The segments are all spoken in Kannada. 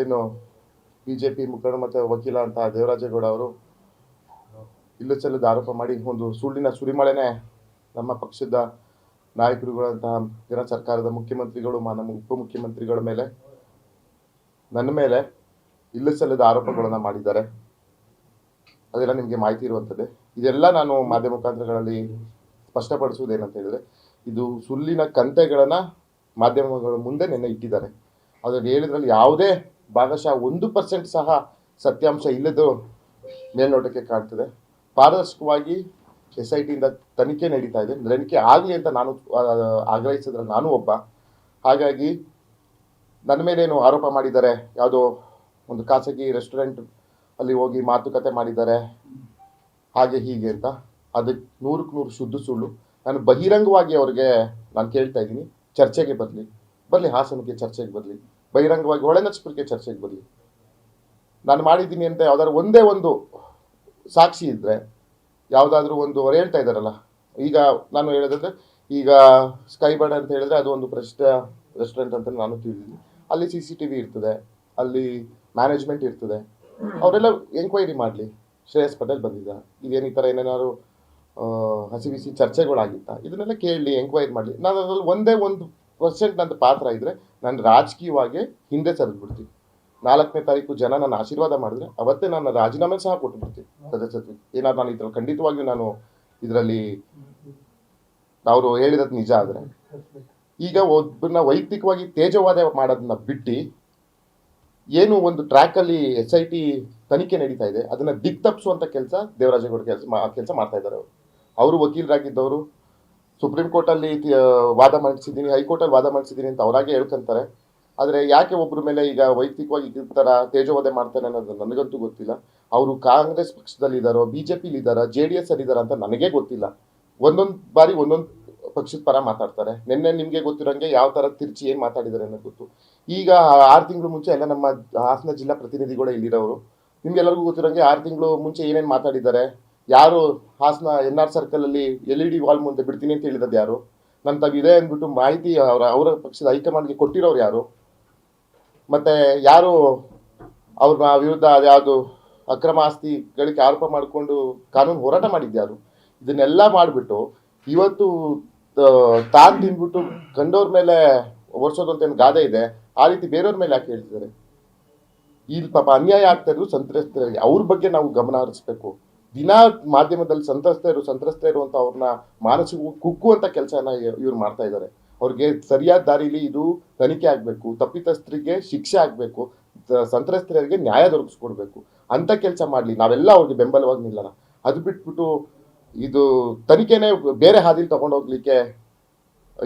ಏನು ಬಿ ಜೆ ಪಿ ಮುಖಂಡ ಮತ್ತು ವಕೀಲ ಅಂತ ದೇವರಾಜೇಗೌಡ ಅವರು ಇಲ್ಲು ಚೆಲ್ಲದ ಆರೋಪ ಮಾಡಿ ಒಂದು ಸುಳ್ಳಿನ ಸುರಿಮಳೆನೇ ನಮ್ಮ ಪಕ್ಷದ ನಾಯಕರುಗಳಂತಹ ಜನ ಸರ್ಕಾರದ ಮುಖ್ಯಮಂತ್ರಿಗಳು ನಮ್ಮ ಉಪಮುಖ್ಯಮಂತ್ರಿಗಳ ಮೇಲೆ ನನ್ನ ಮೇಲೆ ಇಲ್ಲು ಸಲ್ಲದ ಆರೋಪಗಳನ್ನು ಮಾಡಿದ್ದಾರೆ. ಅದೆಲ್ಲ ನಿಮಗೆ ಮಾಹಿತಿ ಇರುವಂಥದ್ದೇ ಇದೆಲ್ಲ ನಾನು ಮಾಧ್ಯಮ ಮುಖಾಂತರಗಳಲ್ಲಿ ಸ್ಪಷ್ಟಪಡಿಸುವುದೇನಂತ ಹೇಳಿದರೆ, ಇದು ಸುಳ್ಳಿನ ಕಂತೆಗಳನ್ನು ಮಾಧ್ಯಮಗಳ ಮುಂದೆ ನೆನ್ನೆ ಇಟ್ಟಿದ್ದಾರೆ. ಅದರಲ್ಲಿ ಹೇಳಿದ್ರಲ್ಲಿ ಯಾವುದೇ ಭಾಗಶಃ ಒಂದು ಪರ್ಸೆಂಟ್ ಸಹ ಸತ್ಯಾಂಶ ಇಲ್ಲದು ಮೇಲ್ನೋಟಕ್ಕೆ ಕಾಣ್ತದೆ. ಪಾರದರ್ಶಕವಾಗಿ ಎಸ್ ಐ ಟಿಯಿಂದ ತನಿಖೆ ನಡೀತಾ ಇದೆ. ತನಿಖೆ ಆಗಲಿ ಅಂತ ನಾನು ಆಗ್ರಹಿಸಿದ್ರೆ ನಾನು ಒಬ್ಬ. ಹಾಗಾಗಿ ನನ್ನ ಮೇಲೇನು ಆರೋಪ ಮಾಡಿದ್ದಾರೆ, ಯಾವುದೋ ಒಂದು ಖಾಸಗಿ ರೆಸ್ಟೋರೆಂಟ್ ಅಲ್ಲಿ ಹೋಗಿ ಮಾತುಕತೆ ಮಾಡಿದ್ದಾರೆ, ಹಾಗೆ ಹೀಗೆ ಅಂತ. ಅದಕ್ಕೆ ನೂರಕ್ಕೆ ನೂರು ಶುದ್ಧ ಸುಳ್ಳು. ನಾನು ಬಹಿರಂಗವಾಗಿ ಅವ್ರಿಗೆ ನಾನು ಕೇಳ್ತಾ ಇದ್ದೀನಿ, ಚರ್ಚೆಗೆ ಬರಲಿ. ಬರಲಿ ಹಾಸನಕ್ಕೆ ಚರ್ಚೆಗೆ ಬರಲಿ. ಬಹಿರಂಗವಾಗಿ ಒಳನಚ್ಪುರಕ್ಕೆ ಚರ್ಚೆಗೆ ಬರಲಿ ನಾನು ಮಾಡಿದ್ದೀನಿ ಅಂತ ಯಾವುದಾದ್ರು ಒಂದೇ ಒಂದು ಸಾಕ್ಷಿ ಇದ್ದರೆ ಯಾವುದಾದ್ರೂ ಒಂದು ಅವ್ರು ಹೇಳ್ತಾ ಇದ್ದಾರಲ್ಲ, ಈಗ ನಾನು ಹೇಳೋದಂದ್ರೆ, ಈಗ ಸ್ಕೈ ಬರ್ಡ್ ಅಂತ ಹೇಳಿದ್ರೆ ಅದು ಒಂದು ಪ್ರಸಿದ್ಧ ರೆಸ್ಟೋರೆಂಟ್ ಅಂತ ನಾನು ತಿಳಿದಿದ್ದೀನಿ. ಅಲ್ಲಿ ಸಿ ಸಿ ಟಿ ವಿ ಇರ್ತದೆ, ಅಲ್ಲಿ ಮ್ಯಾನೇಜ್ಮೆಂಟ್ ಇರ್ತದೆ. ಅವರೆಲ್ಲ ಎಂಕ್ವೈರಿ ಮಾಡಲಿ. ಶ್ರೇಯಸ್ ಪಟೇಲ್ ಬಂದಿದ್ದ. ಇದೇನು ಈ ಥರ ಏನೇನಾದ್ರು ಹಸಿ ಬಿಸಿ ಚರ್ಚೆಗಳಾಗಿತ್ತ? ಇದನ್ನೆಲ್ಲ ಕೇಳಲಿ ಎಂಕ್ವೈರಿ ಮಾಡಲಿ. ನಾನು ಅದರಲ್ಲಿ ಒಂದೇ ಒಂದು ಪರ್ಸೆಂಟ್ ನನ್ನ ಪಾತ್ರ ಇದ್ದರೆ ನಾನು ರಾಜಕೀಯವಾಗಿ ಹಿಂದೆ ಸರಿದ್ಬಿಡ್ತೀನಿ. ನಾಲ್ಕನೇ ತಾರೀಕು ಜನ ನನ್ನ ಆಶೀರ್ವಾದ ಮಾಡಿದ್ರೆ ಅವತ್ತೇ ನಾನು ರಾಜೀನಾಮೆ ಸಹ ಕೊಟ್ಟುಬಿಡ್ತೀನಿ ಸದಸ್ಯತ್ವ. ಏನಾದ್ರು ನಾನು ಇದ್ರಲ್ಲಿ ಖಂಡಿತವಾಗಿಯೂ ನಾನು ಇದರಲ್ಲಿ ಅವರು ಹೇಳಿರೋದು ನಿಜ ಆದರೆ. ಈಗ ಒಬ್ಬರನ್ನ ವೈಯಕ್ತಿಕವಾಗಿ ತೇಜವಾದ ಮಾಡೋದನ್ನ ಬಿಟ್ಟು ಏನು ಒಂದು ಟ್ರ್ಯಾಕಲ್ಲಿ ಎಸ್ ಐ ಟಿ ತನಿಖೆ ನಡೀತಾ ಇದೆ, ಅದನ್ನ ದಿಕ್ ತಪ್ಪಿಸುವಂಥ ಕೆಲಸ ದೇವರಾಜೇಗೌಡ ಕೆಲಸ ಕೆಲಸ ಮಾಡ್ತಾ ಇದ್ದಾರೆ ಅವರು. ಅವರು ವಕೀಲರಾಗಿದ್ದವರು ಸುಪ್ರೀಂ ಕೋರ್ಟಲ್ಲಿ ವಾದ ಮಂಡಿಸಿದ್ದೀನಿ, ಹೈಕೋರ್ಟಲ್ಲಿ ವಾದ ಮಂಡಿಸಿದ್ದೀನಿ ಅಂತ ಅವರಾಗೆ ಹೇಳ್ಕೊಂತಾರೆ. ಆದರೆ ಯಾಕೆ ಒಬ್ಬರ ಮೇಲೆ ಈಗ ವೈಯಕ್ತಿಕವಾಗಿ ಈ ಥರ ತೇಜೋವಧೆ ಮಾಡ್ತಾನೆ ಅನ್ನೋದು ನನಗಂತೂ ಗೊತ್ತಿಲ್ಲ. ಅವರು ಕಾಂಗ್ರೆಸ್ ಪಕ್ಷದಲ್ಲಿ ಇದ್ದಾರೋ ಬಿ ಜೆ ಪಿಲಿದ್ದಾರೋ ಜೆ ಡಿ ಎಸ್ ಅಲ್ಲಿ ಇದ್ದಾರಾ ಅಂತ ನನಗೇ ಗೊತ್ತಿಲ್ಲ. ಒಂದೊಂದು ಬಾರಿ ಒಂದೊಂದು ಪಕ್ಷದ ಪರ ಮಾತಾಡ್ತಾರೆ. ನಿನ್ನೆ ನಿಮಗೆ ಗೊತ್ತಿರೋಂಗೆ ಯಾವ ಥರ ತಿರ್ಚಿ ಏನು ಮಾತಾಡಿದ್ದಾರೆ ಅನ್ನೋದು ಗೊತ್ತು. ಈಗ ಆರು ತಿಂಗಳು ಮುಂಚೆ ಎಲ್ಲ ನಮ್ಮ ಹಾಸನ ಜಿಲ್ಲಾ ಪ್ರತಿನಿಧಿಗಳು ಇಲ್ಲಿರೋರು. ನಿಮ್ಗೆಲ್ಲರಿಗೂ ಗೊತ್ತಿರೋಂಗೆ ಆರು ತಿಂಗಳು ಮುಂಚೆ ಏನೇನು ಮಾತಾಡಿದ್ದಾರೆ? ಯಾರು ಹಾಸನ ಎನ್ ಆರ್ ಸರ್ಕಲಲ್ಲಿ ಎಲ್ ಇ ಡಿ ವಾಲ್ ಮುಂದೆ ಬಿಡ್ತೀನಿ ಅಂತ ಹೇಳಿದ್ದು ಯಾರು? ನನ್ನ ತಾವು ಇದೆ ಅಂದ್ಬಿಟ್ಟು ಮಾಹಿತಿ ಅವರ ಅವರ ಪಕ್ಷದ ಹೈಕಮಾಂಡ್ಗೆ ಕೊಟ್ಟಿರೋರು ಯಾರು? ಮತ್ತೆ ಯಾರು ಅವ್ರ ವಿರುದ್ಧ ಅದ್ಯಾವುದು ಅಕ್ರಮ ಆಸ್ತಿಗಳಿಗೆ ಆರೋಪ ಮಾಡಿಕೊಂಡು ಕಾನೂನು ಹೋರಾಟ ಮಾಡಿದ್ಯಾರು ಇದನ್ನೆಲ್ಲ ಮಾಡಿಬಿಟ್ಟು ಇವತ್ತು ತಾನು ತಿಂದ್ಬಿಟ್ಟು ಕಂಡವ್ರ ಮೇಲೆ ಒರ್ಸೋದು ಅಂತ ಏನು ಗಾದೆ ಇದೆ, ಆ ರೀತಿ ಬೇರೆಯವ್ರ ಮೇಲೆ ಯಾಕೆ ಹೇಳ್ತಿದ್ದಾರೆ? ಇಲ್ಲಿ ಪಾಪ ಅನ್ಯಾಯ ಆಗ್ತಾ ಇರೋದು ಸಂತ್ರಸ್ತರಿಗೆ, ಅವ್ರ ಬಗ್ಗೆ ನಾವು ಗಮನ ಹರಿಸ್ಬೇಕು. ದಿನಾ ಮಾಧ್ಯಮದಲ್ಲಿ ಸಂತ್ರಸ್ತರು ಸಂತ್ರಸ್ತರು ಅಂತ ಅವ್ರನ್ನ ಮಾನಸಿಕ ಕುಕ್ಕುವಂತ ಕೆಲಸನ ಇವ್ರು ಮಾಡ್ತಾ ಇದ್ದಾರೆ ಅವ್ರಿಗೆ ಸರಿಯಾದ ದಾರಿಲಿ ಇದು ತನಿಖೆ ಆಗಬೇಕು, ತಪ್ಪಿತಸ್ಥರಿಗೆ ಶಿಕ್ಷೆ ಆಗಬೇಕು ಸಂತ್ರಸ್ತರಿಗೆ ನ್ಯಾಯ ದೊರಕಿಸ್ಕೊಡ್ಬೇಕು. ಅಂತ ಕೆಲಸ ಮಾಡಲಿ. ನಾವೆಲ್ಲ ಅವ್ರಿಗೆ ಬೆಂಬಲವಾಗಿ ನಿಲ್ಲೋಣ. ಅದು ಬಿಟ್ಬಿಟ್ಟು ಇದು ತನಿಖೆನೇ ಬೇರೆ ಹಾದಿಲಿ ತಗೊಂಡೋಗ್ಲಿಕ್ಕೆ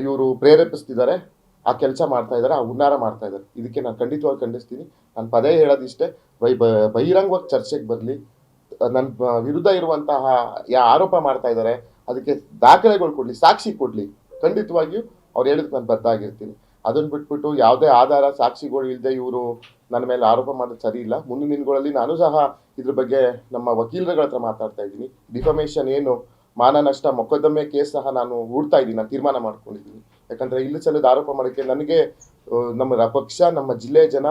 ಇವರು ಪ್ರೇರೇಪಿಸ್ತಿದ್ದಾರೆ ಆ ಕೆಲಸ ಮಾಡ್ತಾ ಇದ್ದಾರೆ ಆ ಹುನ್ನಾರ ಮಾಡ್ತಾ ಇದ್ದಾರೆ ಇದಕ್ಕೆ ನಾನು ಖಂಡಿತವಾಗಿ ಖಂಡಿಸ್ತೀನಿ. ನಾನು ಪದೇ ಹೇಳೋದಿಷ್ಟೇ ಬ- ಬಹಿರಂಗವಾಗಿ ಚರ್ಚೆಗೆ ಬರಲಿ. ನನ್ನ ವಿರುದ್ಧ ಇರುವಂತಹ ಯಾ ಆರೋಪ ಮಾಡ್ತಾ ಇದ್ದಾರೆ, ಅದಕ್ಕೆ ದಾಖಲೆಗಳು ಕೊಡಲಿ, ಸಾಕ್ಷಿ ಕೊಡಲಿ. ಖಂಡಿತವಾಗಿಯೂ ಅವ್ರು ಹೇಳಿದ್ ನಾನು ಬದ್ಧ ಆಗಿರ್ತೀನಿ. ಅದನ್ನ ಬಿಟ್ಬಿಟ್ಟು ಯಾವುದೇ ಆಧಾರ, ಸಾಕ್ಷಿಗಳು ಇಲ್ಲದೆ ಇವರು ನನ್ನ ಮೇಲೆ ಆರೋಪ ಮಾಡೋದು ಸರಿ ಇಲ್ಲ. ಮುಂದಿನ ದಿನಗಳಲ್ಲಿ ನಾನು ಸಹ ಇದ್ರ ಬಗ್ಗೆ ನಮ್ಮ ವಕೀಲರುಗಳ ಹತ್ರ ಮಾತಾಡ್ತಾ ಇದ್ದೀನಿ. ಡಿಫಮೇಷನ್ ಏನು, ಮಾನ ನಷ್ಟ, ಮೊಕದ್ದಮೆ ಕೇಸ್ ಸಹ ನಾನು ಹೂಡ್ತಾ ಇದ್ದೀನಿ, ನಾನು ತೀರ್ಮಾನ ಮಾಡ್ಕೊಂಡಿದ್ದೀನಿ. ಯಾಕಂದ್ರೆ ಇಲ್ಲಿ ಸಲ್ಲದ ಆರೋಪ ಮಾಡೋಕ್ಕೆ ನನಗೆ ನಮ್ಮ ಪಕ್ಷ, ನಮ್ಮ ಜಿಲ್ಲೆಯ ಜನ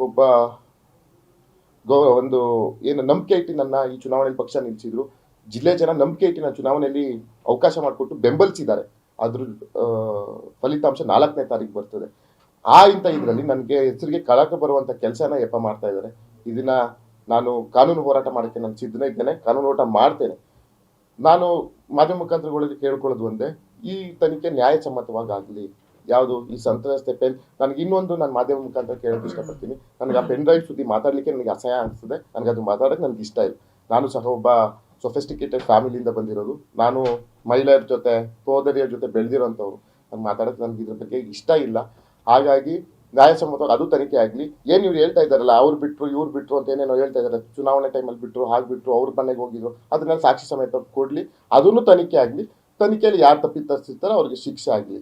ಒಬ್ಬ ಗೋ, ಒಂದು ಏನು ನಂಬಿಕೆ ಇಟ್ಟು ನನ್ನ ಈ ಚುನಾವಣೆಯಲ್ಲಿ ಪಕ್ಷ ನಿಲ್ಲಿಸಿದ್ರು ಜಿಲ್ಲೆ ಜನ ನಂಬಿಕೆ ಇಟ್ಟು ಚುನಾವಣೆಯಲ್ಲಿ ಅವಕಾಶ ಮಾಡಿಕೊಟ್ಟು ಬೆಂಬಲಿಸಿದ್ದಾರೆ. ಅದ್ರ ಫಲಿತಾಂಶ ನಾಲ್ಕನೇ ತಾರೀಕು ಬರ್ತದೆ. ಆ ಇಂಥ ಇದರಲ್ಲಿ ನನಗೆ ಹೆಸರಿಗೆ ಕಳಕ ಬರುವಂಥ ಕೆಲಸನ ಯಪ್ಪ ಮಾಡ್ತಾ ಇದ್ದಾರೆ. ಇದನ್ನ ನಾನು ಕಾನೂನು ಹೋರಾಟ ಮಾಡೋಕ್ಕೆ ನಾನು ಸಿದ್ಧನೇ ಇದ್ದೇನೆ, ಕಾನೂನು ಹೋರಾಟ ಮಾಡ್ತೇನೆ. ನಾನು ಮಾಧ್ಯಮ ಮುಖಾಂತರಗಳಿಗೆ ಕೇಳ್ಕೊಳ್ಳೋದು ಒಂದೇ, ಈ ತನಿಖೆ ನ್ಯಾಯಸಮ್ಮತವಾಗಿ ಆಗಲಿ ಯಾವುದು? ಈ ಸಂತ್ರಸ್ತೆ ಪೆನ್. ನನಗೆ ಇನ್ನೊಂದು ನಾನು ಮಾಧ್ಯಮ ಮುಖಾಂತರ ಕೇಳೋಕೆ ಇಷ್ಟಪಡ್ತೀನಿ. ನನಗೆ ಆ ಪೆನ್ ಡ್ರೈವ್ ಸುದ್ದಿ ಮಾತಾಡಲಿಕ್ಕೆ ನನಗೆ ಅಸಹ್ಯ ಅನಿಸ್ತದೆ ನನಗೆ ಅದು ಮಾತಾಡೋಕ್ಕೆ ನನಗೆ ಇಷ್ಟ ಇಲ್ಲ. ನಾನು ಸಹ ಒಬ್ಬ ಸೊಫೆಸ್ಟಿಕೇಟೆಡ್ ಫ್ಯಾಮಿಲಿಯಿಂದ ಬಂದಿರೋದು. ನಾನು ಮಹಿಳೆಯರ ಜೊತೆ ಸೋದರಿಯ ಜೊತೆ ಬೆಳೆದಿರೋಂಥವ್ರು. ನಾನು ಮಾತಾಡೋಕೆ ನನಗೆ ಇದ್ರ ಬಗ್ಗೆ ಇಷ್ಟ ಇಲ್ಲ. ಹಾಗಾಗಿ ನ್ಯಾಯಸಮ್ಮತವಾಗಿ ಅದು ತನಿಖೆ ಆಗಲಿ. ಏನು ಇವ್ರು ಹೇಳ್ತಾ ಇದ್ದಾರಲ್ಲ ಅವ್ರು ಬಿಟ್ಟರು ಇವ್ರು ಬಿಟ್ಟರು ಅಂತ ಏನೇನೋ ಹೇಳ್ತಾ ಇದ್ದಾರೆ. ಚುನಾವಣೆ ಟೈಮಲ್ಲಿ ಬಿಟ್ಟರು ಹಾಗೆ ಬಿಟ್ಟರು ಅವ್ರ ಮನೆಗೆ ಹೋಗಿದ್ರು. ಅದನ್ನ ಸಾಕ್ಷಿ ಸಮೇತ ಕೊಡಲಿ. ಅದನ್ನು ತನಿಖೆ ಆಗಲಿ. ತನಿಖೆಯಲ್ಲಿ ಯಾರು ತಪ್ಪಿತಸ್ತಿರ್ತಾರೋ ಅವ್ರಿಗೆ ಶಿಕ್ಷೆ ಆಗಲಿ.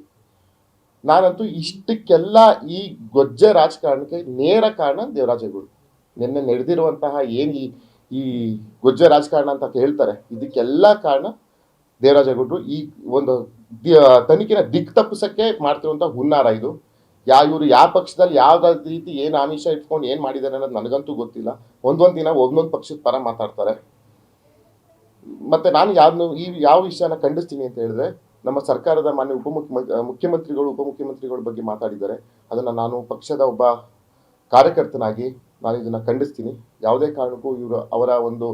ನಾನಂತೂ ಇಷ್ಟಕ್ಕೆಲ್ಲ ಈ ಗೊಜ್ಜ ರಾಜಕಾರಣಕ್ಕೆ ನೇರ ಕಾರಣ ದೇವರಾಜೇಗೌಡ ನಿನ್ನೆ ನಡೆದಿರುವಂತಹ ಏನು ಈ ಈ ಗೊಜ್ಜೆ ರಾಜಕಾರಣ ಅಂತ ಹೇಳ್ತಾರೆ, ಇದಕ್ಕೆಲ್ಲ ಕಾರಣ ದೇವರಾಜೇಗೌಡರು ಈ ಒಂದು ತನಿಖೆನ ದಿಕ್ ತಪ್ಪಿಸಕ್ಕೆ ಮಾಡ್ತಿರುವಂಥ ಹುನ್ನಾರ ಇದು. ಯಾ, ಇವರು ಯಾವ ಪಕ್ಷದಲ್ಲಿ ಯಾವ್ದಾದ ರೀತಿ ಏನು ಆಮಿಷ ಇಟ್ಕೊಂಡು ಏನು ಮಾಡಿದ್ದಾರೆ ಅನ್ನೋದು ನನಗಂತೂ ಗೊತ್ತಿಲ್ಲ. ಒಂದೊಂದು ದಿನ ಒಂದೊಂದು ಪಕ್ಷದ ಪರ ಮಾತಾಡ್ತಾರೆ. ಮತ್ತೆ ನಾನು ಯಾವ್ದು ಈ ಯಾವ ವಿಷಯನ ಖಂಡಿಸ್ತೀನಿ ಅಂತ ಹೇಳಿದ್ರೆ ನಮ್ಮ ಸರ್ಕಾರದ ಮಾನ್ಯ ಉಪಮುಖ್ಯಮಂತ್ರಿ ಮುಖ್ಯಮಂತ್ರಿಗಳು ಉಪಮುಖ್ಯಮಂತ್ರಿಗಳ ಬಗ್ಗೆ ಮಾತಾಡಿದ್ದಾರೆ. ಅದನ್ನು ನಾನು ಪಕ್ಷದ ಒಬ್ಬ ಕಾರ್ಯಕರ್ತನಾಗಿ ನಾನು ಇದನ್ನು ಖಂಡಿಸ್ತೀನಿ. ಯಾವುದೇ ಕಾರಣಕ್ಕೂ ಇವರು ಅವರ ಒಂದು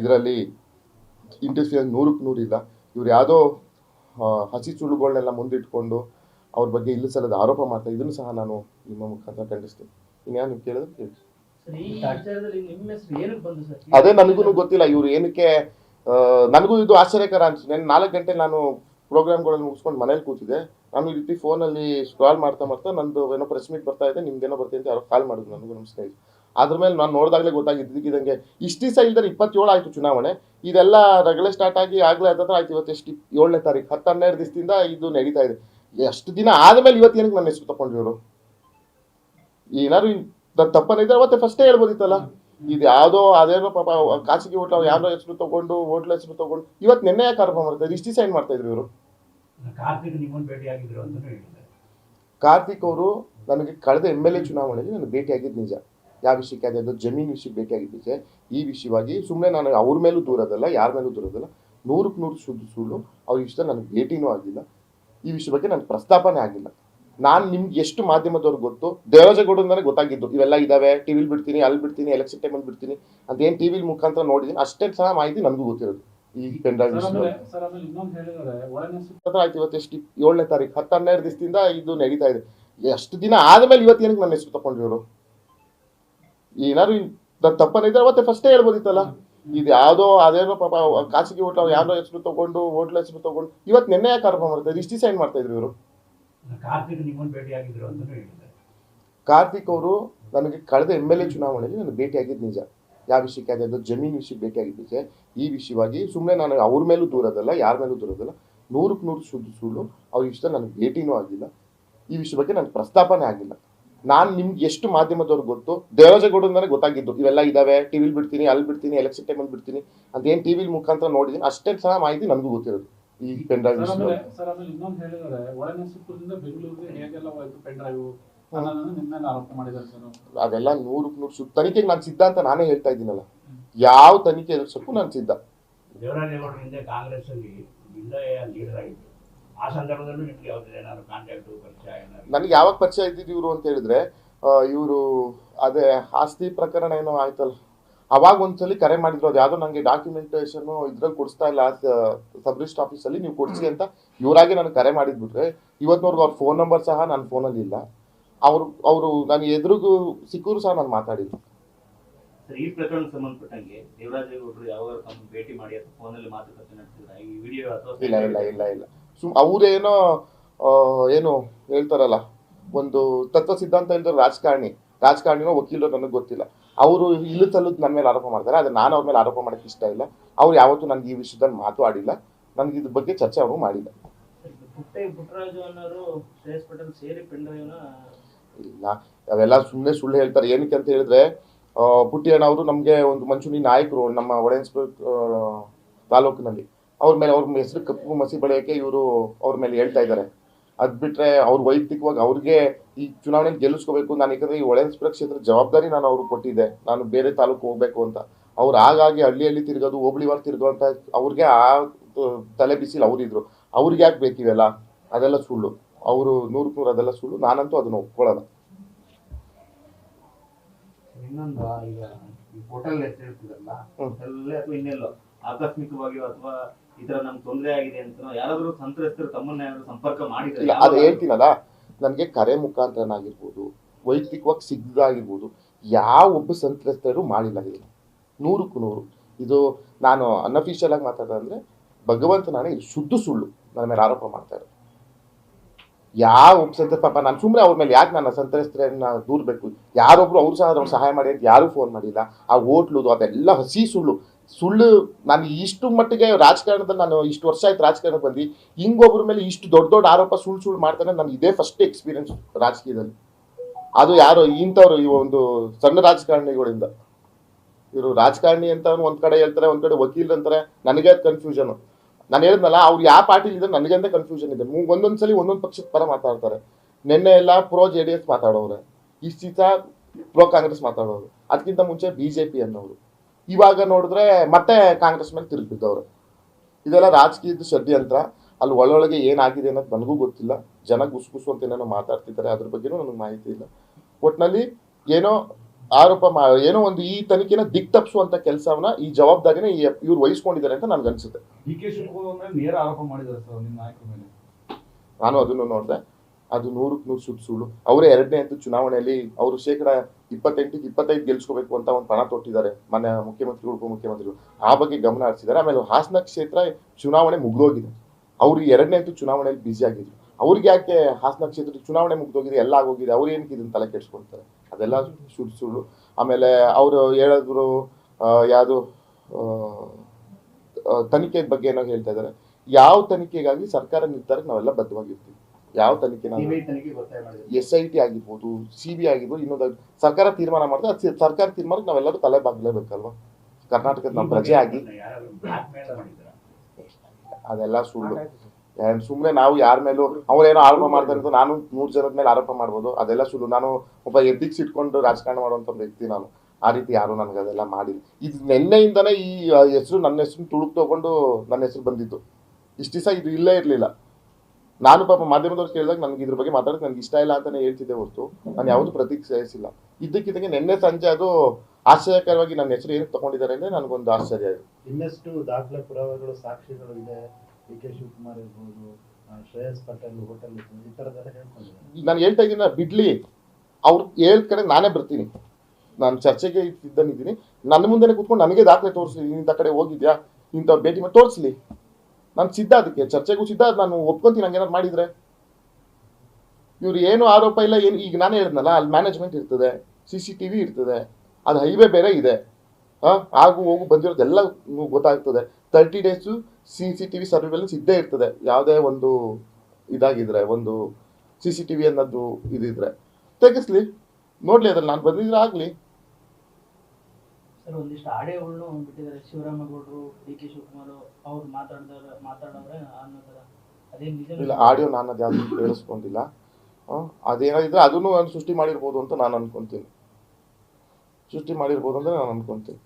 ಇದರಲ್ಲಿ ಇಂಟರ್ಫಿಯರ್ ನೂರಕ್ಕೆ ನೂರಿಲ್ಲ ಇವ್ರು ಯಾವುದೋ ಹಸಿ ಸುಳ್ಳುಗಳನ್ನೆಲ್ಲ ಮುಂದಿಟ್ಕೊಂಡು ಅವ್ರ ಬಗ್ಗೆ ಇಲ್ಲಿ ಸಲದ ಆರೋಪ ಮಾಡ್ತಾ ಇದನ್ನು ಸಹ ನಾನು ನಿಮ್ಮ ಮುಖಾಂತರ ಖಂಡಿಸ್ತೀನಿ. ಇನ್ಯಾರು ನೀವು ಕೇಳಿದ್ರೆ ಕೇಳಿ. ಅದೇ ನನಗೂ ಗೊತ್ತಿಲ್ಲ ಇವ್ರು ಏನಕ್ಕೆ ನನಗೂ ಇದು ಆಶ್ಚರ್ಯಕರ ಅನ್ಸುತ್ತೆ ನಾಲ್ಕು ಗಂಟೆ ನಾನು ಪ್ರೋಗ್ರಾಮ್ಗಳನ್ನು ಮುಗಿಸ್ಕೊಂಡು ಮನೇಲಿ ಕೂತಿದ್ದೆ. ನಾನು ಈ ರೀತಿ ಫೋನಲ್ಲಿ ಸ್ಕ್ರಾಲ್ ಮಾಡ್ತಾ ಮಾಡ್ತಾ ನಂದು ಏನೋ ಪ್ರೆಸ್ ಮೀಟ್ ಬರ್ತಾ ಇದೆ ನಿಮ್ದೇನೋ ಬರ್ತೀನಿ ಅಂತ ಯಾರೋ ಕಾಲ್ ಮಾಡಿದ್ರು ನನಗೂ, ನಮ್ಮ ಸ್ನೇಹಿತರು. ಅದ್ರ ಮೇಲೆ ನಾನು ನೋಡಿದಾಗಲೇ ಗೊತ್ತಾಗಿದ್ದಂಗೆ ಇಷ್ಟು ದಿವಸ ಇಲ್ದರೆ ಇಪ್ಪತ್ತೇಳು ಆಯಿತು ಚುನಾವಣೆ. ಇದೆಲ್ಲ ರಗಳೆ ಸ್ಟಾರ್ಟ್ ಆಗಿ ಆಗಲೇ ಆದ್ರೆ ಆಯ್ತು, ಇವತ್ತು ಎಷ್ಟು ಏಳನೇ ತಾರೀಕು ಹತ್ತು ಹನ್ನೆರಡು ದಿವಸದಿಂದ ಇದು ನಡೀತಾ ಇದೆ. ಎಷ್ಟು ದಿನ ಆದಮೇಲೆ ಇವತ್ತು ಏನಕ್ಕೆ ನನ್ನ ಹೆಸರು ತಗೊಂಡ್ರು ಇವರು? ಏನಾದ್ರು ತಪ್ಪನಿದ್ರೆ ಅವತ್ತೆ ಫಸ್ಟೇ ಹೇಳ್ಬೋದಿತ್ತಲ್ಲ? ಇದು ಯಾವುದೋ, ಅದೇನೋ ಪಾಪ ಖಾಸಗಿ ಹೋಟ್ಲ ಯಾರೋ ಹೆಸರು ತಗೊಂಡು, ಹೋಟ್ಲ ಹೆಸರು ತಗೊಂಡು, ಇವತ್ತು ನಿನ್ನೆ ಯಾಕೆ ಆರಂಭ ಮಾಡ್ತಾ ಇದ್ರು? ಇಷ್ಟು ಸೈನ್ ಮಾಡ್ತಾ ಇದ್ರು ಇವರು? ಕಾರ್ತಿಕ್ ನಿಮ್ಮನ್ನು ಭೇಟಿಯಾಗಿದ್ರು ಅಂತಲೂ ಹೇಳಿದ್ದಾರೆ. ಕಾರ್ತಿಕ್ ಅವರು ನನಗೆ ಕಳೆದ ಎಂ ಎಲ್ ಎ ಚುನಾವಣೆಯಲ್ಲಿ ನಾನು ಭೇಟಿಯಾಗಿದ್ದು ನಿಜ. ಯಾವ ವಿಷಯಕ್ಕೆ ಅದು ಜಮೀನು ವಿಷಯಕ್ಕೆ ಭೇಟಿಯಾಗಿದ್ದು ನಿಜ. ಈ ವಿಷಯವಾಗಿ ಸುಮ್ಮನೆ ನಾನು ಅವ್ರ ಮೇಲೂ ದೂರದಲ್ಲ ಯಾರ ಮೇಲೂ ದೂರದಲ್ಲ ನೂರಕ್ಕೆ ನೂರು ಸುಳ್ಳು ಸುಳ್ಳು, ಅವ್ರ ವಿಷಯದಲ್ಲಿ ನನಗೆ ಭೇಟಿನೂ ಆಗಿಲ್ಲ. ಈ ವಿಷಯ ಬಗ್ಗೆ ನನ್ನ ಪ್ರಸ್ತಾಪನೆ ಆಗಿಲ್ಲ. ನಾನು ನಿಮ್ಗೆ ಎಷ್ಟು ಮಾಧ್ಯಮದವ್ರಿಗೆ ಗೊತ್ತು ದೇವರಾಜಗೌಡರಿಂದಲೇ ಗೊತ್ತಾಗಿದ್ದು, ಇವೆಲ್ಲ ಇದಾವೆ ಟಿವಿಲಿ ಬಿಡ್ತೀನಿ, ಅಲ್ಲಿ ಬಿಡ್ತೀನಿ ಎಲೆಕ್ಷನ್ ಟೈಮಲ್ಲಿ ಬಿಡ್ತೀನಿ ಅಂತ ಏನು ಟಿವಿಲಿ ಮುಖಾಂತರ ನೋಡಿದ್ದೀನಿ, ಅಷ್ಟೇ ಸಹ ಮಾಹಿತಿ ನನಗೂ ಗೊತ್ತಿರೋದು. ಈ ಪೆನ್ ಡ್ರೈವ್ ಸರ್ ವಿಷಯದಲ್ಲಿ ಆಮೇಲೆ ಸರ್ ಆಮೇಲೆ ಇನ್ನೊಂದು ಹೇಳಿದ್ರೆ ಒಳನೆ ಹತ್ರ ಆಯ್ತು ಇವತ್ತು ಎಷ್ಟು ಏಳನೇ ತಾರೀಕು ಹತ್ತು ಹನ್ನೆರಡು ದಿವಸದಿಂದ ಇದು ನಡೀತಾ ಇದೆ. ಎಷ್ಟು ದಿನ ಆದಮೇಲೆ ಇವತ್ತು ಏನಕ್ಕೆ ನನ್ನ ಹೆಸರು ತಕೊಂಡ್ರಿ ಇವರು? ಏನಾದ್ರು ನನ್ನ ತಪ್ಪನಿದ್ರೆ ಅವತ್ತೆ ಫಸ್ಟೇ ಹೇಳ್ಬೋದಿತ್ತಲ್ಲ? ಇದು ಯಾವುದೋ ಅದೇನೋ ಪಾಪ ಖಾಸಗಿ ಹೋಟ್ಲ ಯಾರೋ ಹೆಸರು ತಗೊಂಡು ಹೋಟ್ಲ ಹೆಸರು ತಗೊಂಡು ಇವತ್ತು ನಿನ್ನೆ ಯಾಕೆ ಆರೋಪ ಮಾಡ್ತಾರೆ ಇಷ್ಟು ಸೈನ್ ಮಾಡ್ತಾ ಇದ್ರು ಇವರು? ಕಾರ್ತಿಕ್ ಅವರು ನನಗೆ ಕಳೆದ ಎಂ ಎಲ್ ಎ ಚುನಾವಣೆಯಲ್ಲಿ ನಾನು ಭೇಟಿಯಾಗಿದ್ದು ನಿಜ. ಯಾವ ವಿಷಯಕ್ಕೆ ಅದೇ ಜಮೀನು ವಿಷಯಕ್ಕೆ ನಿಜ ಈ ವಿಷಯವಾಗಿ ಸುಮ್ಮನೆ ನಾನು ಅವ್ರ ಮೇಲೂ ದೂರದಲ್ಲ ಯಾರ ಮೇಲೂ ದೂರದಲ್ಲ ನೂರಕ್ಕೆ ನೂರು ಶುದ್ಧ ಸುಳ್ಳು ಅವ್ರ ವಿಷಯದಲ್ಲಿ ನನಗೆ ಭೇಟಿನೂ ಆಗಿಲ್ಲ. ಈ ವಿಷಯ ಬಗ್ಗೆ ನನಗೆ ಪ್ರಸ್ತಾಪನೆ ಆಗಿಲ್ಲ. ನಾನು ನಿಮ್ಗೆ ಎಷ್ಟು ಮಾಧ್ಯಮದವ್ರಿಗೆ ಗೊತ್ತು ದೇವರಾಜಗೌಡರಿಂದಲೇ ಗೊತ್ತಾಗಿದ್ದು ಇವೆಲ್ಲ ಇದಾವೆ ಟಿವಿಲಿ ಬಿಡ್ತೀನಿ ಅಲ್ಲಿ ಬಿಡ್ತೀನಿ ಎಲೆಕ್ಷನ್ ಟೈಮಲ್ಲಿ ಬಿಡ್ತೀನಿ ಅಂತ ಏನು ಟಿವಿಲಿ ಮುಖಾಂತರ ನೋಡಿದ್ದೀನಿ ಅಷ್ಟೇ ಸಹ ಮಾಹಿತಿ ನನಗೂ ಗೊತ್ತಿರೋದು. ಈ ಪೆನ್ ಡ್ರೈವ್ ಅದೆಲ್ಲ ನೂರಕ್ಕೆ ನೂರು ಸುತ್ತ ತನಿಖೆಗೆ ನಾನು ಸಿದ್ಧ ಅಂತ ನಾನೇ ಹೇಳ್ತಾ ಇದ್ದೀನಲ್ಲ. ಯಾವ ತನಿಖೆ ಎದುರಿಸಕ್ಕೂ ನಾನು ಸಿದ್ಧ. ದೇವರಾಜೇಗೌಡರ ಹಿಂದೆ ಕಾಂಗ್ರೆಸ್ ಅಲ್ಲಿ ಜಿಲ್ಲೆಯ ಲೀಡರ್ ಆಗಿದ್ರು. ಆ ಸಂದರ್ಭದಲ್ಲೂ ನಿಮ್ಗೆ ಯಾವ್ದು ಏನಾದ್ರು ಕಾಂಟ್ಯಾಕ್ಟ್ ಪರಿಚಯ ನನಗೆ ಯಾವಾಗ ಪರಿಚಯ ಇದ್ದಿದ್ದು ಇವರು ಅಂತ ಹೇಳಿದ್ರೆ ಇವರು ಅದೇ ಆಸ್ತಿ ಪ್ರಕರಣ ಏನೋ ಆಯ್ತಲ್ಲ. ಅವಾಗ ಒಂದ್ಸಲಿ ಕರೆ ಮಾಡಿದ್ರು. ಅದು ಯಾವುದೋ ನನಗೆ ಡಾಕ್ಯುಮೆಂಟೇಶನ್ ಇದ್ರಲ್ಲಿ ಕೊಡಿಸ್ತಾ ಇಲ್ಲ. ಸಬ್ ರಿಜಿಸ್ಟರ್ ಆಫೀಸಲ್ಲಿ ನೀವು ಕೊಡಿಸಿ ಅಂತ ಇವರಾಗಿ ನನಗೆ ಕರೆ ಮಾಡಿದ್ಬಿಟ್ರೆ ಇವತ್ತಿನವ್ರಿಗೆ ಅವ್ರ ಫೋನ್ ನಂಬರ್ ಸಹ ನನ್ನ ಫೋನಲ್ಲಿ ಇಲ್ಲ. ಅವರು ಅವರು ನಾನು ಎದುರಿಗೂ ಸಿಕ್ಕರು ಸಹ ನಾನು ಮಾತಾಡಿದ್ದು. ಈ ಪ್ರಕರಣ ಸಂಬಂಧಪಟ್ಟಂಗೆ ದೇವರಾಜೇಗೌಡರು ಯಾವಾಗ ತಮ್ಮ ಭೇಟಿ ಮಾಡಿ ಅಥವಾ ಫೋನಲ್ಲಿ ಮಾತುಕತೆ ನಡೆಸಿದ್ರ ಈ ವಿಡಿಯೋ ಅಥವಾ ಇಲ್ಲ ಇಲ್ಲ ಇಲ್ಲ ಇಲ್ಲ. ಸುಮ್ ಅವರೇನೋ ಏನು ಹೇಳ್ತಾರಲ್ಲ ಒಂದು ತತ್ವ ಸಿದ್ಧಾಂತ ಹೇಳಿದ್ರು ರಾಜಕಾರಣಿ. ರಾಜಕಾರಣಿನೋ ವಕೀಲರು ನನಗೆ ಗೊತ್ತಿಲ್ಲ. ಅವರು ಇಲ್ಲು ತಲ್ಲದ್ ನನ್ನ ಮೇಲೆ ಆರೋಪ ಮಾಡ್ತಾರೆ ಆದರೆ ನಾನು ಅವ್ರ ಮೇಲೆ ಆರೋಪ ಮಾಡಕ್ಕೆ ಇಷ್ಟ ಇಲ್ಲ. ಅವ್ರು ಯಾವತ್ತೂ ನನಗೆ ಈ ವಿಷಯದಲ್ಲಿ ಮಾತು ಆಡಿಲ್ಲ ನನಗೆ ಇದ್ರ ಬಗ್ಗೆ ಚರ್ಚೆ ಅವರು ಮಾಡಿಲ್ಲ. ಪುಟ್ಟೆ ಪುಟ್ಟರಾಜು ಅನ್ನೋರು ಶ್ರೇಯಸ್ ಪಟೇಲ್ ಸೇರಿ ಪೆನ್ ಡ್ರೈವ್ನ ಇಲ್ಲ. ಅವೆಲ್ಲ ಸುಮ್ಮನೆ ಸುಳ್ಳು ಹೇಳ್ತಾರೆ. ಏನಕ್ಕೆ ಅಂತ ಹೇಳಿದ್ರೆ ಪುಟ್ಟಿಯಣ್ಣ ಅವರು ನಮಗೆ ಒಂದು ಮಂಚೂಣಿ ನಾಯಕರು ನಮ್ಮ ಒಡೆನ್ಸ್ಪುರ ತಾಲೂಕಿನಲ್ಲಿ. ಅವ್ರ ಮೇಲೆ ಅವ್ರ ಹೆಸರು ಕಪ್ಪು ಮಸಿ ಬೆಳೆಯೋಕ್ಕೆ ಇವರು ಅವ್ರ ಮೇಲೆ ಹೇಳ್ತಾ ಇದ್ದಾರೆ. ಅದು ಬಿಟ್ಟರೆ ಅವ್ರ ವೈಯಕ್ತಿಕವಾಗಿ ಅವ್ರಿಗೆ ಈ ಚುನಾವಣೆ ಗೆಲ್ಲಿಸ್ಕೋಬೇಕು. ನಾನು ಯಾಕಂದರೆ ಈ ಒಳೆನ್ಸ್ಪುರ ಕ್ಷೇತ್ರ ಜವಾಬ್ದಾರಿ ನಾನು ಅವ್ರಿಗೆ ಕೊಟ್ಟಿದ್ದೆ. ನಾನು ಬೇರೆ ತಾಲೂಕು ಹೋಗಬೇಕು ಅಂತ. ಅವ್ರು ಹಾಗಾಗಿ ಹಳ್ಳಿಯಲ್ಲಿ ತಿರ್ಗೋದು ಹೋಬಳಿವಾರ ತಿರ್ಗೋ ಅಂತ ಅವ್ರಿಗೆ ಆ ಆ, ತಲೆ ಬಿಸಿಲು ಅವರಿದ್ರು. ಅವ್ರಿಗೆ ಯಾಕೆ ಬೇಕಿವೆಲ್ಲ? ಅದೆಲ್ಲ ಸುಳ್ಳು. ಅವರು ನೂರಕ್ಕೆ ನೂರು ಅದೆಲ್ಲ ಸುಳ್ಳು ನಾನಂತೂ ಅದನ್ನ ಒಪ್ಕೊಳ್ಳಲ್ಲ. ಇನ್ನೊಂದು ಈಗ ಈ ಹೋಟೆಲ್ ಹೇಳ್ತಿದ್ರಲ್ಲ. ಹೋಟೆಲ್ ಅಥವಾ ಇನ್ನೆಲ್ಲೋ ಆಕಸ್ಮಿಕವಾಗಿ ಅಥವಾ ಈ ತರ ನಮ್ಗೆ ತೊಂದರೆ ಆಗಿದೆ ಅಂತ ಯಾರಾದ್ರೂ ಸಂತ್ರಸ್ತರು ತಮ್ಮನ್ನ ಯಾರಾದ್ರೂ ಸಂಪರ್ಕ ಮಾಡಿದ್ರೆ ಇಲ್ಲ ಅದು ಹೇಳ್ತೀನಲ್ಲ ನನಗೆ ಕರೆ ಮುಖಾಂತರನಾಗಿರ್ಬೋದು ವೈಯಕ್ತಿಕವಾಗಿ ಸಿಗ್ದಾಗಿರ್ಬೋದು ಯಾವ ಒಬ್ಬ ಸಂತ್ರಸ್ತರು ಮಾಡಿಲ್ಲ ಇದನ್ನು ನೂರಕ್ಕೂ ನೂರು. ಇದು ನಾನು ಅನ್ಅಫಿಷಿಯಲ್ ಆಗಿ ಮಾತಾಡೋದಂದ್ರೆ ಭಗವಂತನಾನೇ ಇದು ಶುದ್ಧ ಸುಳ್ಳು ನನ್ನ ಮೇಲೆ ಆರೋಪ ಮಾಡ್ತಾರೆ ಯಾವ ಒಬ್ಬ ಸಂತ್ರ ಪಾಪ ನಾನು ಸುಮ್ಮನೆ ಅವ್ರ ಮೇಲೆ ಯಾಕೆ ನನ್ನ ಸಂತ್ರಸ್ತರನ್ನ ದೂರಬೇಕು ಯಾರೊಬ್ರು ಅವ್ರು ಸಹ ಅವ್ರಿಗೆ ಸಹಾಯ ಮಾಡಿ ಅಂತ ಯಾರೂ ಫೋನ್ ಮಾಡಿಲ್ಲ. ಆ ಹೋಟ್ಲುದು ಅದೆಲ್ಲ ಹಸಿ ಸುಳ್ಳು. ಸುಳ್ಳು ನಾನು ಇಷ್ಟು ಮಟ್ಟಿಗೆ ರಾಜಕಾರಣದಲ್ಲಿ ನಾನು ಇಷ್ಟು ವರ್ಷ ಆಯ್ತು ರಾಜಕಾರಣಕ್ಕೆ ಬಂದು ಹಿಂಗೊಬ್ಬರ ಮೇಲೆ ಇಷ್ಟು ದೊಡ್ಡ ದೊಡ್ಡ ಆರೋಪ ಸುಳ್ಳು ಸುಳ್ಳು ಮಾಡ್ತಾನೆ ನನಗೆ ಇದೇ ಫಸ್ಟ್ ಎಕ್ಸ್ಪೀರಿಯನ್ಸ್ ರಾಜಕೀಯದಲ್ಲಿ. ಅದು ಯಾರು ಇಂಥವ್ರು ಈ ಒಂದು ಸಣ್ಣ ರಾಜಕಾರಣಿಗಳಿಂದ. ಇವರು ರಾಜಕಾರಣಿ ಅಂತ ಒಂದ್ ಕಡೆ ಹೇಳ್ತಾರೆ, ಒಂದ್ ಕಡೆ ವಕೀಲ್ ಅಂತಾರೆ. ನನಗೆ ಕನ್ಫ್ಯೂಷನ್ ನಾನು ಹೇಳಿದ್ನಲ್ಲ, ಅವ್ರು ಯಾವ ಪಾರ್ಟಿಲಿ ಇದ್ದಾರೆ ನನಗೆ ಅಂತ ಕನ್ಫ್ಯೂಷನ್ ಇದೆ ಒಂದೊಂದ್ಸಲಿ ಒಂದೊಂದ್ ಸಲಿ ಒಂದೊಂದು ಪಕ್ಷದ ಪರ ಮಾತಾಡ್ತಾರೆ. ನಿನ್ನೆ ಎಲ್ಲ ಪ್ರೋ ಜೆ ಡಿ ಎಸ್ ಮಾತಾಡೋರು ಇಷ್ಟಿತ ಪ್ರೋ ಕಾಂಗ್ರೆಸ್ ಮಾತಾಡೋರು ಅದಕ್ಕಿಂತ ಮುಂಚೆ ಬಿ ಜೆ ಪಿ ಅನ್ನೋರು ಇವಾಗ ನೋಡಿದ್ರೆ ಮತ್ತೆ ಕಾಂಗ್ರೆಸ್ ಮೇಲೆ ತಿರುಗಿ ಬಿದ್ದವ್ರೆ. ಇದೆಲ್ಲ ರಾಜಕೀಯದ ಷಡ್ಯಂತ್ರ. ಅಲ್ಲಿ ಒಳೊಳಗೆ ಏನಾಗಿದೆ ಅನ್ನೋದು ನನಗೂ ಗೊತ್ತಿಲ್ಲ. ಜನ ಗುಸುಗುಸು ಗುಸು ಅಂತ ಏನೇನೋ ಮಾತಾಡ್ತಿದ್ದಾರೆ, ಅದ್ರ ಬಗ್ಗೆನೂ ನನಗೆ ಮಾಹಿತಿ ಇಲ್ಲ. ಒಟ್ಟಿನಲ್ಲಿ ಏನೋ ಆರೋಪ ಮಾ ಏನೋ ಒಂದು ಈ ತನಿಖೆನ ದಿಕ್ ತಪ್ಪಿಸುವಂತ ಕೆಲಸವನ್ನ ಈ ಜವಾಬ್ದಾರಿನ ಇವ್ರು ವಹಿಸ್ಕೊಂಡಿದ್ದಾರೆ ಅಂತ ನನ್ಗೆ ಅನ್ಸುತ್ತೆ. ಡಿ ಕೆ ಶಿವಕುಮಾರ್ ನೇರ ಆರೋಪ ಮಾಡಿದ್ದಾರೆ ಸರ್ ನಿಮ್ಮ ನಾಯಕರ ಮೇಲೆ. ನಾನು ಅದನ್ನು ನೋಡಿದೆ. ಅದು ನೂರಕ್ಕೆ ನೂರು ಸುಳ್ಳು ಸುಳ್ಳು. ಅವರೇ ಎರಡನೇ ಅಂತ ಚುನಾವಣೆಯಲ್ಲಿ ಅವರು ಶೇಕಡ ಇಪ್ಪತ್ತೆಂಟಿಗೆ ಇಪ್ಪತ್ತೈದು ಗೆಲ್ಸ್ಕೋಬೇಕು ಅಂತ ಒಂದು ಪಣ ತೊಟ್ಟಿದ್ದಾರೆ ಮನೆ ಮುಖ್ಯಮಂತ್ರಿಗಳು ಉಪಮುಖ್ಯಮಂತ್ರಿಗಳು. ಆ ಬಗ್ಗೆ ಗಮನ ಹರಿಸಿದ್ದಾರೆ. ಆಮೇಲೆ ಹಾಸನ ಕ್ಷೇತ್ರ ಚುನಾವಣೆ ಮುಗಿದೋಗಿದೆ. ಅವರು ಎರಡನೇ ಅಂತೂ ಚುನಾವಣೆಯಲ್ಲಿ ಬ್ಯುಸಿ ಆಗಿದ್ರು. ಅವ್ರಿಗೆ ಯಾಕೆ ಹಾಸನ ಕ್ಷೇತ್ರದ ಚುನಾವಣೆ ಮುಗ್ದೋಗಿದೆ ಎಲ್ಲ ಆಗೋಗಿದೆ ಅವ್ರು ಏನಕ್ಕೆ ಇದನ್ನ ತಲೆ ಕೆಡ್ಸ್ಕೊಳ್ತಾರೆ ಅದೆಲ್ಲ ಸುಳ್ಳು ಸುಳ್ಳು ಆಮೇಲೆ ಅವರು ಹೇಳಿದ್ರು ಯಾವುದು ತನಿಖೆ ಬಗ್ಗೆ ಏನೋ ಹೇಳ್ತಾ ಇದ್ದಾರೆ ಯಾವ ತನಿಖೆಗಾಗಿ ಸರ್ಕಾರ ನಿರ್ಧಾರಕ್ಕೆ ನಾವೆಲ್ಲ ಬದ್ಧವಾಗಿರ್ತೀವಿ ಯಾವ ತನಿಖೆ ಎಸ್ ಐ ಟಿ ಆಗಿರ್ಬೋದು ಸಿ ಬಿ ಆಗಿರ್ಬೋದು ಇನ್ನೊಂದು ಸರ್ಕಾರ ತೀರ್ಮಾನ ಮಾಡಿದ್ರೆ ಅದು ಸರ್ಕಾರ ತೀರ್ಮಾನಕ್ಕೆ ನಾವೆಲ್ಲರೂ ತಲೆ ಬಾಗ್ಲೇಬೇಕಲ್ವಾ ಕರ್ನಾಟಕದ ನಮ್ಮ ಪ್ರಜೆ ಆಗಿ ಅದೆಲ್ಲ ಸುಳ್ಳು ಸುಮ್ನೆ ನಾವು ಯಾರ ಮೇಲೂ ಅವ್ರೇನೋ ಆರೋಪ ಮಾಡ್ತಾರೆ ಅಂತ ನಾನು ನೂರ್ ಜನದ ಮೇಲೆ ಆರೋಪ ಮಾಡ್ಬೋದು ಅದೆಲ್ಲ ಸುಳ್ಳು. ನಾನು ಒಬ್ಬ ಎದ್ದಿಕ್ಸ್ ಇಟ್ಕೊಂಡು ರಾಜಕಾರಣ ಮಾಡುವಂತ ವ್ಯಕ್ತಿ ನಾನು. ಆ ರೀತಿ ಯಾರು ನನಗೆ ಅದೆಲ್ಲ ಮಾಡಿಲ್ಲ. ಇದು ನಿನ್ನೆಯಿಂದನೇ ಈ ಹೆಸರು ನನ್ನ ಹೆಸರು ತುಳುಕ್ ತಗೊಂಡು ನನ್ನ ಹೆಸರು ಬಂದಿತ್ತು. ಇಷ್ಟು ದಿವಸ ಇದು ಇಲ್ಲೇ ಇರಲಿಲ್ಲ. ನಾನು ಪಾಪ ಮಾಧ್ಯಮದವ್ರು ಕೇಳಿದಾಗ ನನಗೆ ಇದ್ರ ಬಗ್ಗೆ ಮಾತಾಡೋದು ನನಗೆ ಇಷ್ಟ ಇಲ್ಲ ಅಂತಾನೆ ಹೇಳ್ತಿದ್ದೆ ಹೊರತು. ನಾನು ಯಾವುದು ಪ್ರತಿಕ್ರಿಯಿಸಿಲ್ಲ. ಇದ್ದಕ್ಕಿದ್ದಂಗೆ ನಿನ್ನೆ ಸಂಜೆ ಅದು ಆಶ್ಚರ್ಯಕರವಾಗಿ ನನ್ನ ಹೆಸರು ಏನಕ್ಕೆ ತಗೊಂಡಿದ್ದಾರೆ ಅಂದ್ರೆ ನನಗೊಂದು ಆಶ್ಚರ್ಯ. ಆಯ್ತು ಇನ್ನಷ್ಟು ದಾಖಲೆ ಪುರಾವೆಗಳು ಸಾಕ್ಷಿಗಳು ಇದೆ. ಡಿ ಕೆ ಶಿವಕುಮಾರ್ ಇರ್ಬೋದು ಶ್ರೇಯಸ್ ಪಟೇಲ್ ಹೋಟೆಲ್ ಇರ್ಬೋದು, ಈ ಹೇಳ್ಕೊಂಡಿದ್ದಾರೆ. ನಾನು ಹೇಳ್ತಾ ಇದ್ದೀನಿ, ಬಿಡ್ಲಿ. ಅವ್ರು ಹೇಳ್ ಕಡೆ ನಾನೇ ಬರ್ತೀನಿ. ನಾನು ಚರ್ಚೆಗೆ ಇದ್ದನಿದ್ದೀನಿ ನನ್ನ ಮುಂದೆನೆ ಕೂತ್ಕೊಂಡು ನನಗೆ ದಾಖಲೆ ತೋರಿಸಿ ಇಂಥ ಕಡೆ ಹೋಗಿದ್ಯಾ? ಇಂಥವ್ರು ಭೇಟಿ ಮಾಡಿ ತೋರಿಸ್ಲಿ. ನಾನು ಸಿದ್ಧ ಅದಕ್ಕೆ, ಚರ್ಚೆಗೂ ಸಿದ್ಧ ನಾನು ಒಪ್ಕೊಂತೀನಿ, ಹಂಗೇನಾದ್ರು ಮಾಡಿದ್ರೆ. ಇವ್ರು ಏನು ಆರೋಪ ಇಲ್ಲ, ಏನು, ಈಗ ನಾನೇ ಹೇಳಿದ್ನಲ್ಲ, ಅಲ್ಲಿ ಮ್ಯಾನೇಜ್ಮೆಂಟ್ ಇರ್ತದೆ, ಸಿ ಸಿ ಟಿ ವಿ ಇರ್ತದೆ, ಅದು ಹೈವೇ ಬೇರೆ ಇದೆ. ಹಾಂ, ಆಗು ಹೋಗು ಬಂದಿರೋದೆಲ್ಲ ಗೊತ್ತಾಗ್ತದೆ. Thirty days C C T V surveillance ಇದ್ದೇ ಇರ್ತದೆ. ಯಾವುದೇ ಒಂದು ಇದಾಗಿದ್ರೆ ಒಂದು ಸಿ ಸಿ ಟಿ ವಿ ಅನ್ನೋದು ಇದಿದ್ರೆ. ತೆಗಿಸ್ಲಿ ನೋಡ್ಲಿ ಅದ್ರಲ್ಲಿ ನಾನು ಬಂದಿದ್ರೆ ಆಗ್ಲಿ. ಸರ್ ಒಂದಿಷ್ಟು ಆಡಿಯೋಗಳನ್ನು ಬಿಟ್ಟಿದ್ದಾರೆ. ಶಿವರಾಮೇಗೌಡರು ಡಿ ಕೆ ಶಿವಕುಮಾರ್ ಅವ್ರು ಮಾತಾಡಿದವ್ರ ಮಾತಾಡೋರೆ ಅನ್ನೋ ಥರ ಅದೇನು ನಿಜ ಇಲ್ಲ ಆಡಿಯೋ ನಾನು ಅದು ಯಾವ್ದು ಕೇಳಿಸ್ಕೊಂಡಿಲ್ಲ ಅದೇನಾದಿದ್ರೆ ಅದನ್ನು ನಾನು ಸೃಷ್ಟಿ ಮಾಡಿರ್ಬೋದು ಅಂತ ನಾನು ಅನ್ಕೊಂತೀನಿ. ಸೃಷ್ಟಿ ಮಾಡಿರ್ಬೋದು ಅಂತ ನಾನು ಅನ್ಕೊಂತೀನಿ.